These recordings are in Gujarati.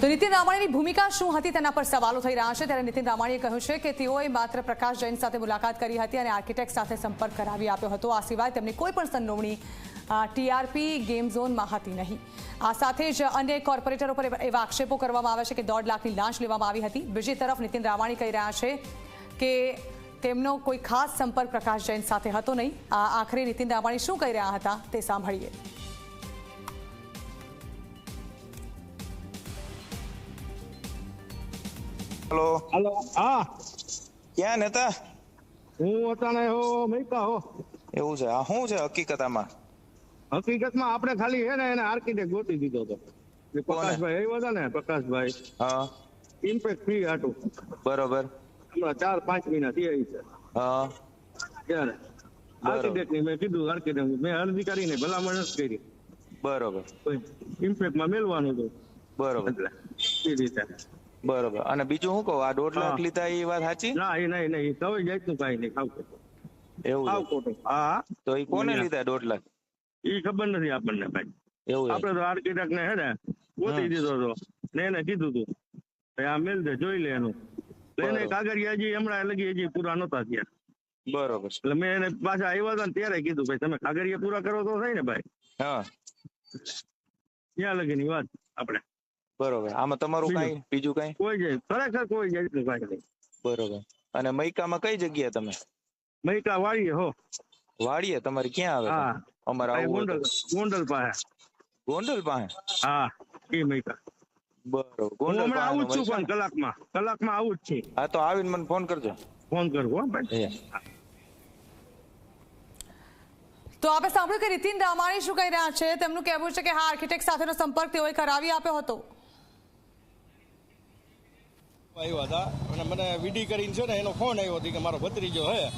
તો નીતિન રામાણીની ભૂમિકા શું હતી તેના પર સવાલો થઈ રહ્યા છે. ત્યારે નીતિન રામાણીએ કહ્યું છે કે તેઓએ માત્ર પ્રકાશ જૈન સાથે મુલાકાત કરી હતી અને આર્કિટેક્ટ સાથે સંપર્ક કરાવી આપ્યો હતો. આ સિવાય તેમની કોઈ પણ સંડોવણી ટીઆરપી ગેમ ઝોનમાં હતી નહીં. આ સાથે જ અન્ય કોર્પોરેટરો પર એવા- આક્ષેપો કરવામાં આવે છે કે દોઢ લાખની લાંચ લેવામાં આવી હતી. બીજી તરફ નીતિન રામાણી કહી રહ્યા છે કે તેમનો કોઈ ખાસ સંપર્ક પ્રકાશ જૈન સાથે હતો નહીં. આ આખરે નીતિન રામાણી શું કહી રહ્યા હતા તે સાંભળીએ. હલો. હાલો હા. ક્યાં નેતા? હું અતાને હો મૈકા હો. એવું છે. આ શું છે હકીકતમાં? હકીકતમાં આપણે ખાલી હે ને એને આર્કિટેક્ટ ગોતી દીધો હતો પ્રકાશભાઈ આવ્યો હતા ને પ્રકાશભાઈ. હા. ઇમ્પેક્ટ ફી હાટું બરોબર. હમણાં ચાર પાંચ મહિના થયા છે. હા. ત્યારે આર્કિટેક્ટની મેં કીધું આર્કિટેક્ટ મેં અરજી કરીને ભલામણ જ કરી. બરોબર. ઇમ્પેક્ટમાં મેળવાનું હતું. બરોબર. એ રીતે. બરોબર. અને બીજું શું કહું? આ દોઢ લાખ લીધા એ વાત સાચી? ના એ નહીં નહીં. કઈ જાતનું કઈ નહીં. ખાવ ખોટું. એવું ખાવ ખોટું. હા તો એ કોને લીધા દોઢ લાખ? એ ખબર નથી આપણને ભાઈ. એવું. આપણે તો આર્કિટેક્ટ ને હે ને ગોતી દીધો હતો ને એને કીધું તું. આ મેલ દે જોઈ લે એનું. એને હજી હમણાં લગી હજી પૂરા નહોતા થયા. બરોબર. એટલે મેં એને પાછા આવ્યા હતા ત્યારે કીધું ભાઈ તમે કાગળિયા પૂરા કરો તો થાય ને ભાઈ. હા. ત્યાં લગીની વાત આપણે. બરોબર. આમાં તમારું કઈ? બીજું કઈ? કોઈ જાય ખરેખર કોઈ જાય કાંઈ નહીં બરોબર. અને મૈકામાં કઈ જગ્યા તમે? મૈકા વાળીએ હો. વાળીએ તમારે ક્યાં આવે હા. અમારે ગોંડલ ગોંડલ પાસે. ગોંડલ પાસે? હા એ મૈકા. બરોબર. ગોંડલ હમણાં આવું જ છું પાસે પણ કલાકમાં. કલાકમાં આવું જ છે. હા તો આવીને મને ફોન કરજો. ફોન કરજો હો ભાઈ. તો આપણે સાંભળ્યું કે નીતિન રામાણી શું કહી રહ્યા છે? તેમનું કહેવું છે કે હા આર્કિટેક્ટ સાથેનો સંપર્ક તેઓએ કરાવી આપ્યો હતો. આવ્યા હતા. અને મને વીડી કરીને છે ને એનો ફોન આવ્યો હતો કે મારો ભત્રીજો હે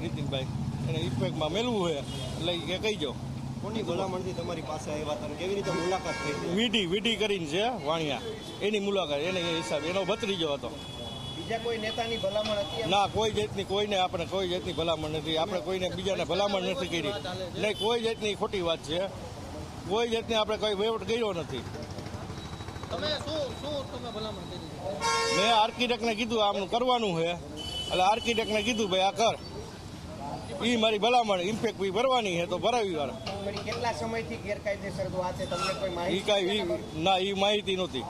નીતિનભાઈ. એને ઇફેક્ટમાં મેળવું છે એટલે ઈ કે કહી જાઓ કોની ભલામણથી તમારી પાસે આવ્યા હતા કેવી રીતે મુલાકાત થઈ? વીડી વીડી કરીને છે વાણિયા. એની મુલાકાત એને એ હિસાબ એનો ભત્રીજો હતો. બીજા કોઈ નેતાની ભલામણ હતી ના કોઈ જાતની કોઈને આપણે કોઈ જાતની ભલામણ નથી. આપણે કોઈને બીજાને ભલામણ નથી કરી. નહીં કોઈ જાતની ખોટી વાત છે. કોઈ જાતની આપણે કોઈ વહીવટ કર્યો નથી. મેં આર્કિટેક્ટને કીધું આમનું કરવાનું છે. એટલે આર્કિટેક્ટને કીધું ભાઈ આ કર. એ મારી ભલામણ ઇમ્પેક્ટ બી ભરવાની છે તો ભરાવી વાર કેટલા સમયથી ગેરકાયદેસર તો આ છે? તમને કોઈ માહિતી ના ઈ માહિતી નહોતી.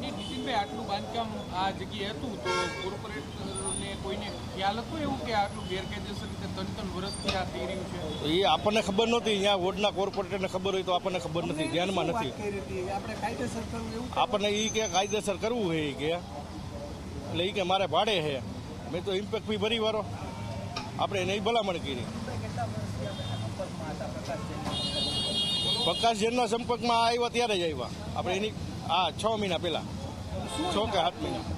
નીતિનભાઈ આટલું બાંધકામ આ જગ્યાએ હતું તો કોર્પોરેટરને કોઈને ખ્યાલ હતો એવું કે આટલું ગેરકાયદેસર રીતે ત્રણ ત્રણ વર્ષથી આ થઈ રહ્યું છે એ આપણને ખબર નહોતી. અહીંયા વોર્ડના કોર્પોરેટરને ખબર હોય તો આપણને ખબર નથી. ધ્યાનમાં નથી. આપણને એ કે કાયદેસર કરવું છે એ કે. એટલે એ કે મારે ભાડે છે મેં તો ઇમ્પેક્ટ ફી ભરી વારો આપણે એને ભલામણ કરી. પ્રકાશ જેનના સંપર્કમાં આવ્યા ત્યારે જ આવ્યા. આપણે એની આ છ મહિના પહેલા. છ કે સાત મહિના.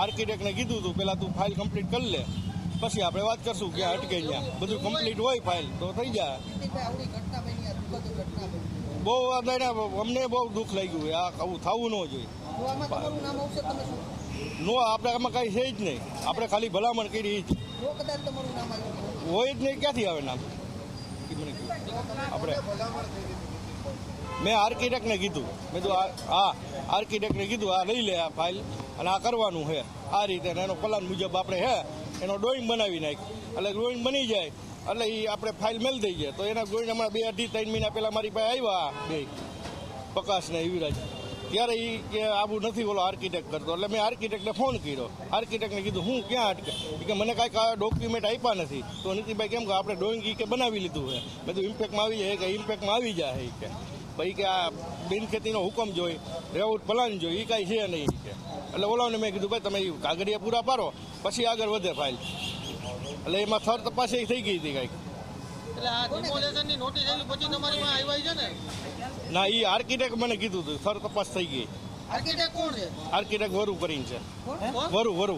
આર્કિટેક્ટને કીધું હતું પહેલાં તું ફાઇલ કમ્પ્લીટ કરી લે. પછી આપણે વાત કરશું ક્યાં અટકે ત્યાં બધું કમ્પ્લીટ હોય ફાઇલ તો થઈ જાય. બહુ અમને બહુ દુઃખ લાગ્યું. આ આવું થવું ન જોઈએ. નો, આપણે આમાં કાંઈ છે જ નહીં. આપણે ખાલી ભલામણ કરી જ હોય જ નહીં, ક્યાંથી આવે નામ. આપણે મેં આર્કિટેક્ટને કીધું. મેં કીધું હા આર્કિટેક્ટને કીધું, આ લઈ લે આ ફાઇલ અને આ કરવાનું છે આ રીતે એનો પ્લાન મુજબ આપણે હે, એનો ડ્રોઈંગ બનાવી નાખ એટલે ડ્રોઈંગ બની જાય, એટલે એ આપણે ફાઇલ મેલ દઈ જાય. તો એના ડ્રોઈંગ હમણાં બે અઢી, ત્રણ મહિના પહેલાં મારી પાસે આવ્યા બે. પ્રકાશને યુવરાજ. ત્યારે એ કે આવું નથી, બોલો આર્કિટેક્ટ કરતો. એટલે મેં આર્કિટેક્ટને ફોન કર્યો. આર્કિટેક્ટને કીધું, હું ક્યાં અટકે? કે, મને કાંઈક આ ડોક્યુમેન્ટ આપ્યા નથી. તો નીતિભાઈ કેમ કે આપણે ડ્રોઈંગ એ કે બનાવી લીધું છે. મેં તો ઇમ્પેક્ટમાં આવી જાય. કે ઇમ્પેક્ટમાં આવી જાય. કે, ભાઈ કે આ બિનખેતીનો હુકમ જોઈ રેવટ પ્લાન જોઈ એ કાંઈ છે નહીં. કે, એટલે ઓલાને મેં કીધું, ભાઈ તમે કાગળિયા પૂરા પાડો, પછી આગળ વધે ફાઇલ એટલે એમાં થર તપાસ થઈ ગઈ હતી કાંઈક. ને એ આર્કિટેક્ટ મને કીધું હતું. સર તપાસ થઈ ગઈ. આર્કિટેક્ટ કોણ છે? આર્કિટેક્ટ વરુ કરીને છે. વરુ વરુ.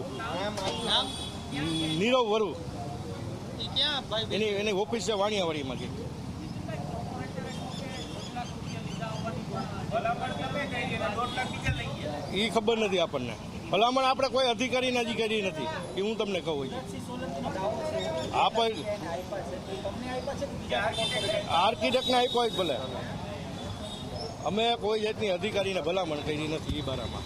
નીરવ વરુ. એની એની ઓફિસ છે વાણિયાવાડીમાં કે. એ ખબર નથી આપણને. ભલામણ આપણે કોઈ અધિકારી હજી કરી નથી એ હું તમને કહું છું. આર્કિટેક્ટને આપ્યો હોય ભલે? અમે કોઈ જાતની અધિકારીને ભલામણ કરી નથી એ બારામાં.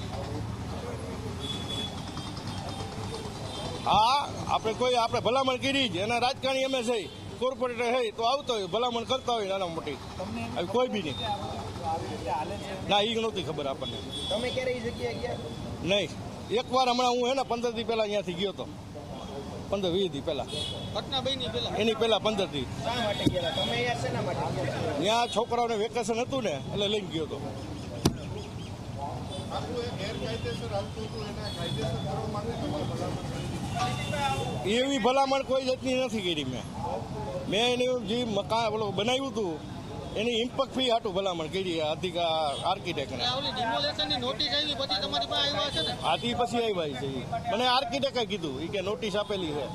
હા આપણે કોઈ આપણે ભલામણ કરી જ. એના રાજકારણી અમે છે કોર્પોરેટર છે તો આવતો હોય ભલામણ કરતા હોય નાના મોટી. કોઈ બી નહીં. ના એ નહોતી ખબર આપણને. તમે ક્યારે એ જગ્યાએ ગયા? નહીં. એકવાર હમણાં હું હે ને પંદર દી પહેલાં અહીંયાથી ગયો હતો પંદર વીસ દી પહેલા. પેલા એની પહેલા પંદર દી. શા માટે ગયા તમે અહીંયા શેના માટે ગયા ત્યાં છોકરાઓને વેકેશન હતું ને એટલે લઈને ગયો હતો એવી ભલામણ કોઈ જાતની નથી કરી મેં. મેં એની જે મકાન ઓલું બનાવ્યું હતું એની ઇમ્પેક્ટ ફી હાટું ભલામણ કરી અધિકાર આર્કિટેક્ટને આથી પછી આવ્યા છે મને આર્કિટેક્ટે કીધું એ કે નોટિસ આપેલી છે.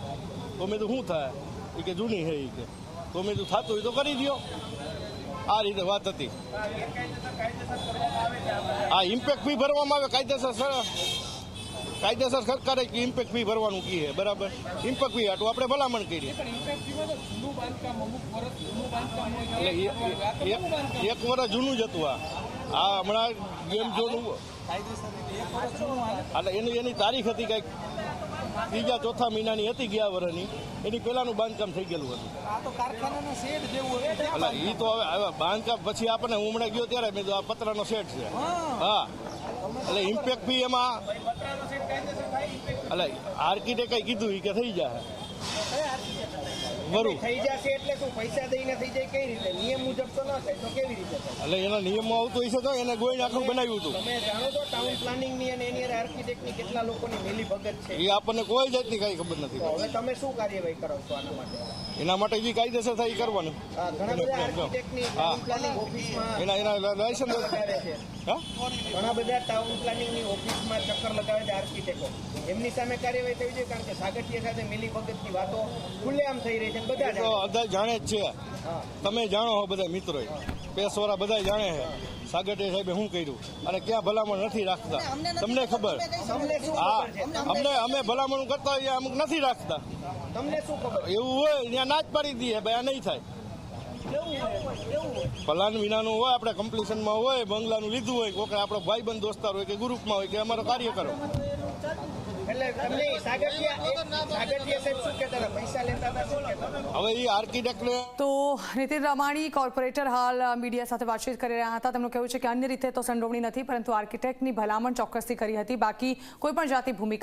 તો મેં તો શું થાય? એ કે જૂની છે એ કે. તો મેં તો થતું હોય તો કરી દો આ રીતે વાત હતી. આ ઇમ્પેક્ટ ફી ભરવામાં આવે કાયદેસર સર- કાયદેસર સરકારે ઇમ્પેક્ટ ફી ભરવાનું કહીએ બરાબર? ઇમ્પેક્ટ ફી હાટું આપણે ભલામણ કરી એટલે. એક- વર્ષ જૂનું જ હતું આ. આ હમણાં ગેમ જોનું એટલે એની એની તારીખ હતી કંઈક. ત્રીજા ચોથા મહિનાની હતી ગયા વર્ષની એની પહેલાનું બાંધકામ થઈ ગયેલું હતું. શેડ એટલે એ તો હવે બાંધકામ પછી આપણને હું હમણાં ગયો ત્યારે મેં આ પતરાનો સેટ છે. હા. એટલે ઇમ્પેક્ટ બી એમાં એટલે આર્કિટેક્ટે કીધું એ કે થઈ જાય બરું થઈ જશે એટલે શું? પૈસા દઈને થઈ જાય કઈ રીતે? નિયમ મુજબ તો ન થાય તો કેવી રીતે એટલે એના નિયમમાં આવતું હશે તો એને ગોઈને આખું બનાવ્યું હતું. તમે જાણો છો ટાઉન પ્લાનિંગની અને એની આર્કિટેક્ટની કેટલા લોકોની મિલી ભગત છે? એ આપણને કોઈ જાતની કઈ ખબર નથી હવે તમે શું કાર્યવાહી કરો છો આના માટે? એના માટે જે કાયદેસર થાય એ કરવાનું. ઘણા બધા આર્કિટેક્ટની ટાઉન પ્લાનિંગ ઓફિસમાં એના એના લાયસન્સ ઘણા બધા ટાઉન પ્લાનિંગની ઓફિસમાં ચક્કર લગાવે છે. આર્કિટેક્ટો. એમની સામે કાર્યવાહી થવી જોઈએ કારણ કે સાગઠિયા સાથે મિલી ભગતની વાતો ખુલ્લેઆમ થઈ રહી છે બધા જાણે. બધા જાણે જ છે. તમે જાણો હો બધા મિત્રો પેસવાળા બધા જાણે છે. સાગઠે સાહેબે શું કર્યું? અને ક્યાં ભલામણ નથી રાખતા? તમને ખબર. હા અમને અમે ભલામણ કરતા હોઈએ અમુક નથી રાખતા. તમને શું ખબર? એવું હોય ત્યાં ના જ પાડી દઈએ ભાઈ આ નહીં થાય. પલાન વિનાનું હોય આપણે કમ્પ્લીશનમાં હોય બંગલાનું લીધું હોય કોઈ આપણો ભાઈબંધ દોસ્તાર હોય કે ગ્રુપમાં હોય કે અમારો કાર્યકરો. તો નીતિન રમાણી કોર્પોરેટર હાલ મીડિયા સાથે વાતચીત કરી રહ્યા હતા. તેમનું કહેવું છે કે અન્ય રીતે તો સંડોવણી નથી પરંતુ આર્કિટેક્ટની ભલામણ ચોક્કસથી કરી હતી. બાકી કોઈ પણ જાતિ ભૂમિકા